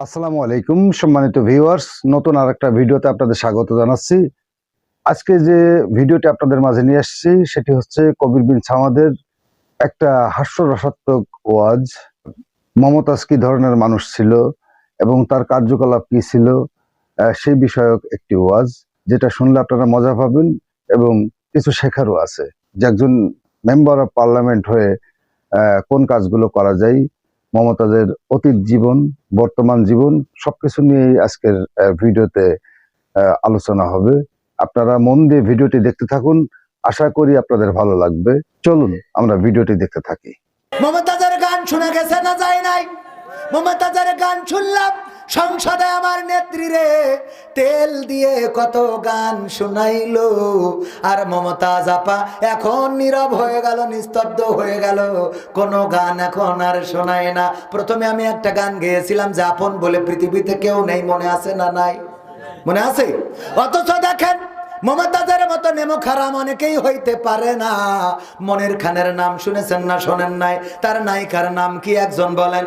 আসসালামু আলাইকুম, সম্মানিত ভিউয়ার্স। নতুন আর একটা ভিডিওতে আপনাদের স্বাগত জানাচ্ছি। আজকে যে ভিডিওটি আপনাদের মাঝে নিয়ে আসছি, সেটি হচ্ছে কবির বিন সামাদের একটা হাস্যরসাত্মক ওয়াজ। মমতাজ কি ধরনের মানুষ ছিল এবং তার কার্যকলাপ কি ছিল সেই বিষয়ক একটি ওয়াজ, যেটা শুনলে আপনারা মজা পাবেন এবং কিছু শেখারও আছে। যে একজন মেম্বার অফ পার্লামেন্ট হয়ে কোন কাজগুলো করা যায় মমতাজের অতীত জীবন, বর্তমান জীবন, সবকিছু নিয়েই আজকের ভিডিওতে আলোচনা হবে। আপনারা মন দিয়ে ভিডিওটি দেখতে থাকুন। আশা করি আপনাদের ভালো লাগবে। চলুন, আমরা ভিডিওটি দেখতে থাকি। মমতাজের গান শোনা গেছে না যায় নাই? মমতাজের গান শুনলাম। সংসদে আমার নেত্রী রে, তেল দিয়ে কত গান শুনাইলো। আর মমতা জাপা এখন নীরব হয়ে গেল, নিস্তব্ধ হয়ে গেল। কোনো গান এখন আর শোনায় না। প্রথমে আমি একটা গান গেয়েছিলাম যে আপন বলে পৃথিবীতে কেউ নেই, মনে আছে না নাই? মনে আছে? অথচ দেখেন, মমতাজের মতো নেমো খারাম অনেকেই হইতে পারে না। মনের খানের নাম শুনেছেন না শোনেন নাই? তার নায়িকার নাম কি একজন বলেন?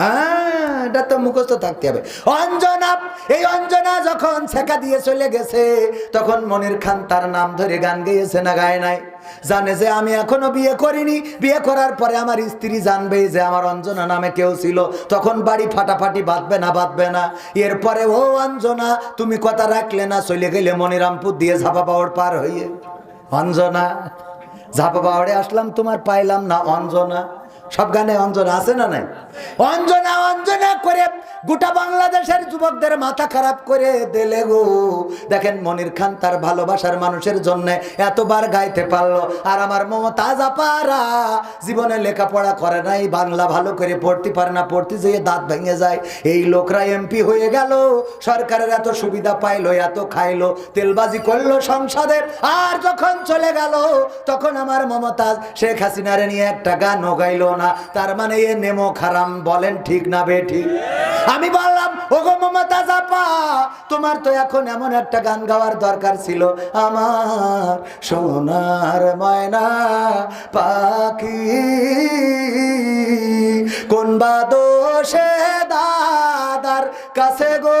হ্যাঁ এটা তো মুখস্থ থাকতে হবে। অঞ্জনা, এই অঞ্জনা যখন ছেকা দিয়ে চলে গেছে, তখন মনির খান তার নাম ধরে গান গেয়েছে না গায় নাই? জানে যে আমি এখনও বিয়ে করিনি। বিয়ে করার পরে আমার স্ত্রী জানবে যে আমার অঞ্জনা নামে কেউ ছিল। তখন বাড়ি ফাটাফাটি বাঁধবে না বাঁধবে না। এরপরে, ও অঞ্জনা, তুমি কথা রাখলে না, চলে গেলে মনিরামপুর দিয়ে ঝাপা পাওয়ার পার হইয়ে। অঞ্জনা, ঝাপা পাহাড়ে আসলাম তোমার, পাইলাম না অঞ্জনা। সব গানে অঞ্জনা আছে না নাই? অঞ্জনা অঞ্জনা করে গোটা বাংলাদেশের যুবকদের মাথা খারাপ করে দিলে গো। দেখেন মনির খান তার ভালোবাসার মানুষের জন্য এতবার গাইতে পারল। আর আমার মমতাজ আপারা জীবনে লেখাপড়া করে নাই, বাংলা ভালো করে পড়তে পারে না, পড়তে যেয়ে দাঁত ভেঙে যায়। এই লোকরা এমপি হয়ে গেল, সরকারের এত সুবিধা পাইলো, এত খাইলো, তেলবাজি করল সংসদে। আর যখন চলে গেল, তখন আমার মমতাজ শেখ হাসিনারে নিয়ে একটা গানও গাইলো না। তার মানে এ নেমো খারাম, বলেন ঠিক না বে ঠিক। আমি বললাম, ওগো মমতা জাপা তোমার তো এখন এমন একটা গান গাওয়ার দরকার ছিল। আমার সোনার ময়না পাখি, কোন বা দোষে দাদার কাছে গো?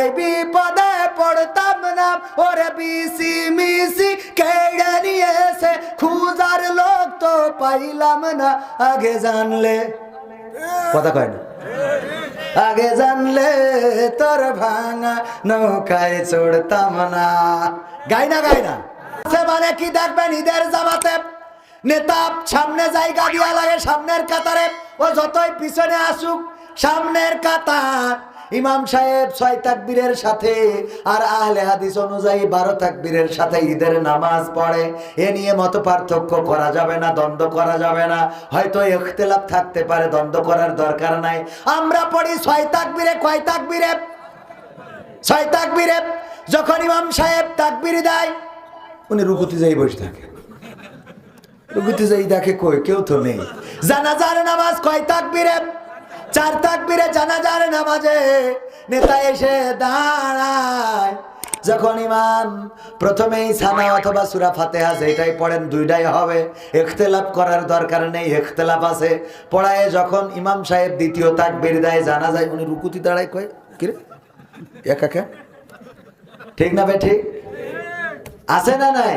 এই বিপদে পড়তাম না। ওরে বিসি মিসি কেড়ে নিয়েছে খুঁজার লোক তো পাইলাম না। আগে জানলে কথা কয় না। আগে জানলে তোর ভাঙা নৌকায় চড়তাম না। গাই না গাই না। সে মানে কি দেখবেন ঈদের জামাতে? নেতা সামনে জায়গা দিয়া লাগে সামনের কাতারে। ও যতই পিছনে আসুক, সামনের কাতার ইমাম সাহেব ছয় তাকবীরের সাথে আর আহলে হাদিস অনুযায়ী বারো তাকবীরের সাথে ঈদের নামাজ পড়ে। এ নিয়ে মত পার্থক্য করা যাবে না, দ্বন্দ্ব করা যাবে না। হয়তো ইখতিলাফ থাকতে পারে, দ্বন্দ্ব করার দরকার নাই। আমরা পড়ি ছয় তাকবীরে, কয় তাকবীরে? ছয় তাকবীরে। যখন ইমাম সাহেব তাকবীর দেয়, উনি রুকুতে যাই বসে থাকে। রুকুতে যাই দেখে কই, কেউ তো নেই। জানাজার নামাজ কয় তাকবীরে? চার তাকবীরে জানাজার নামাজে নেতা এসে দাঁড়ায়। যখন ইমাম প্রথমেই সানা অথবা সুরা ফাতেহা যেটাই পড়েন দুইটাই হবে। ইখতিলাফ করার দরকার নেই, ইখতিলাফ আছে। পড়ায় যখন ইমাম সাহেব দ্বিতীয় তাকবীর দেয় জানা যায় উনি রুকুতি দাঁড়ায় কয় কিরে একা ঠিক না ভাই ঠিক? আছে না নাই?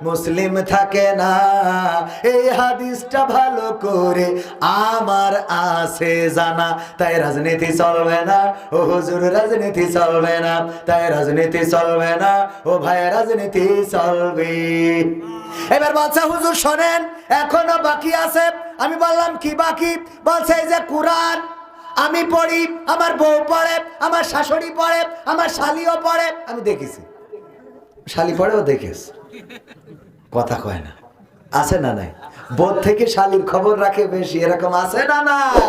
মুসলিম থাকে না। এই হাদিসটা ভালো করে আমার আছে জানা। তাই রাজনীতি চলবে না। ও হুজুর, রাজনীতি চলবে না। তাই রাজনীতি চলবে না। ও ভাই, রাজনীতি চলবে। এবার বলছে, হুজুর, শোনেন, এখনও বাকি আছে। আমি বললাম, কি বাকি? বলছে, এই যে কোরআন, আমি পড়ি, আমার বউ পড়ে, আমার শাশুড়ি পড়ে, আমার শালিও পড়ে। আমি দেখেছি। শালি পড়েও দেখেছ। কথা কয় না। আছে না নাই? বোধ থেকে শালির খবর রাখে বেশি, এরকম আছে না নাই?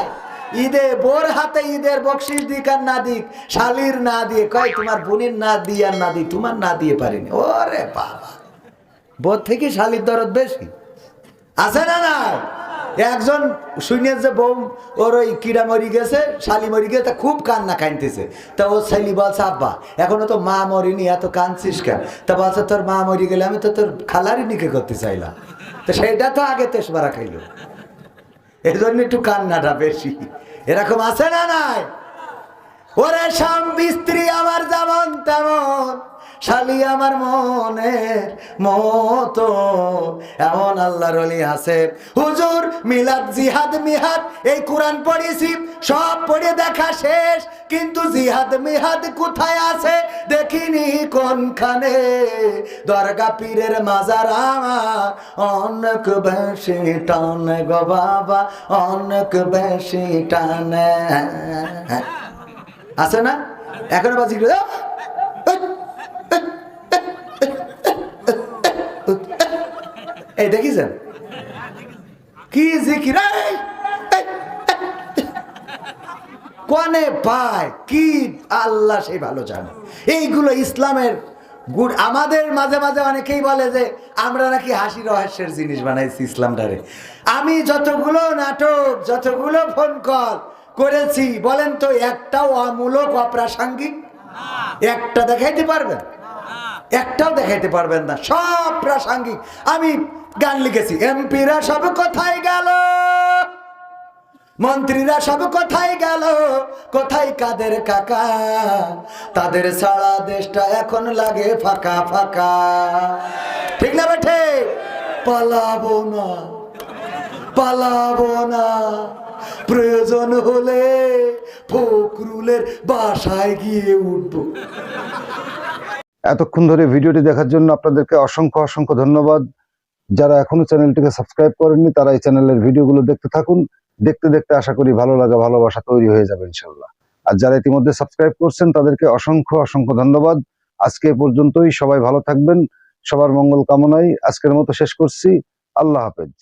ঈদে বোর হাতে ঈদের বকশিস দিক আর না দিক, শালির না দিয়ে, কয় তোমার বোনের না দিয়ে আর না দিই তোমার না দিয়ে পারিনি। ওরে বাবা। বোধ থেকে শালির দরদ বেশি। আছে না না একজন শুনে যে বউ ওর ওই কিড়া মরি গেছে, শালি মরি গেছে, তা খুব কান্না কানতেছে তা ও শালি বলছে, আব্বা, এখনও তো মা মরিনি, এত কাঁদছিস কেন? তা বলছে, তোর মা মরি গেলে আমি তো তোর খালারই নিকে করতে চাইলাম। তো সেটা তো আগে তেসবারা খাইলো। এই জন্য একটু কান্নাটা বেশি। এরকম আছে না নাই? ওরে স্বামী স্ত্রী আমার যেমন তেমন। শালি আমার মনের মতো। এমন আল্লাহর অলি আছে। হুজুর, মিলাদ, জিহাদ, মিহাদ, এই কোরআন পড়েছি, সব পড়ে দেখা শেষ। কিন্তু জিহাদ, মিহাদ কোথায় আছে? দেখিনি কোনখানে। দরগা পীরের মাজার, অনেক বেশি টানে গো বাবা, অনেক বেশি টানে। আছে না? এখনও বাজি এই, দেখিছেন? কি জিকির? কনে পায়? কি আল্লাহ সেই ভালো জানে। এইগুলো ইসলামের গুড আমাদের মাঝে মাঝে অনেকেই বলে যে, আমরা নাকি হাসি রহস্যের জিনিস বানাইছি ইসলামটারে। আমি যতগুলো নাটক, যতগুলো ফোন কল করেছি, বলেন তো, একটাও অমূলক, অপ্রাসঙ্গিক? একটা দেখাইতে পারবেন? একটাও দেখাইতে পারবেন না। সব প্রাসঙ্গিক। আমি গান লিখেছি। এমপিরা সব কোথায় গেল? মন্ত্রীরা সব কোথায় গেল? কোথায় কাদের কাকা? তাদের সারা দেশটা এখন লাগে ফাঁকা ফাঁকা। ঠিক না বেঠে? পালাবো না পালাবো না। প্রয়োজন হলে ফকরুলের বাসায় গিয়ে উঠবো। এতক্ষণ ধরে ভিডিওটি দেখার জন্য আপনাদেরকে অসংখ্য অসংখ্য ধন্যবাদ। যারা এখনও চ্যানেলটিকে সাবস্ক্রাইব করেননি, তারা এই চ্যানেলের ভিডিওগুলো দেখতে থাকুন। দেখতে দেখতে আশা করি ভালো লাগা, ভালোবাসা তৈরি হয়ে যাবে ইনশাল্লাহ আর যারা ইতিমধ্যে সাবস্ক্রাইব করছেন, তাদেরকে অসংখ্য অসংখ্য ধন্যবাদ। আজকে পর্যন্তই, সবাই ভালো থাকবেন। সবার মঙ্গল কামনায় আজকের মতো শেষ করছি। আল্লাহ হাফেজ।